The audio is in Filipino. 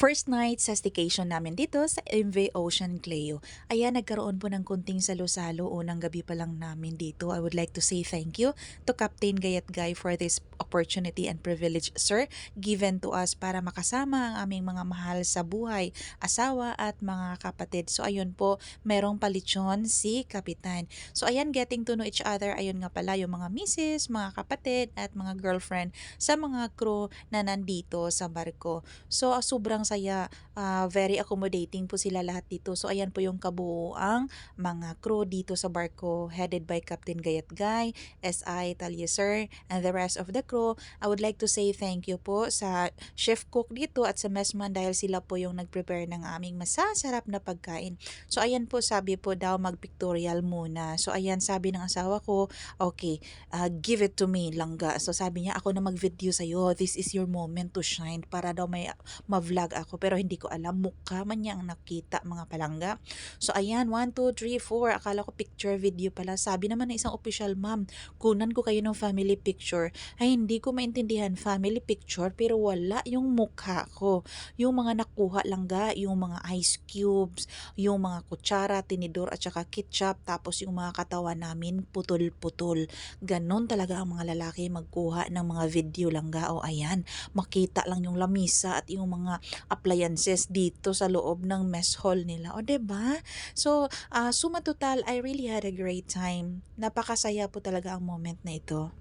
First night sa staycation namin dito sa MV Ocean Cleo. Ayan, nagkaroon po ng kunting salo-salo unang gabi pa lang namin dito. I would like to say thank you to Captain Gayat Guy for this opportunity and privilege, sir, given to us para makasama ang aming mga mahal sa buhay, asawa at mga kapatid. So ayun po, merong palitson si Kapitan. So ayan, getting to know each other, ayun nga pala yung mga misis, mga kapatid at mga girlfriend sa mga crew na nandito sa barko. So sobrang saya, ah, very accommodating po sila lahat dito. So ayan po yung kabuuang mga crew dito sa barko headed by Captain Gayat Guy, SI Talieser, and the rest of the crew. I would like to say thank you po sa chef cook dito at sa messman dahil sila po yung nag-prepare ng aming masasarap na pagkain. So ayan po sabi po daw mag-pictorial muna. So ayan sabi ng asawa ko, okay, ah, give it to me langga. So sabi niya ako na mag-video sa'yo. This is your moment to shine para daw may ma-vlog ako pero hindi ko alam mukha man niya ang nakita mga palangga. So ayan, 1, 2, 3, 4. Akala ko picture video pala. Sabi naman ng isang official ma'am, kunan ko kayo ng family picture. Ay hindi ko maintindihan family picture pero wala yung mukha ko. Yung mga nakuha langga, yung mga ice cubes, yung mga kutsara, tinidor at saka ketchup tapos yung mga katawan namin putol-putol. Ganon talaga ang mga lalaki magkuha ng mga video langga. O ayan, makita lang yung lamisa at yung mga appliances dito sa loob ng mess hall nila. O ba? So, ah, suma I really had a great time. Napakasaya po talaga ang moment na ito.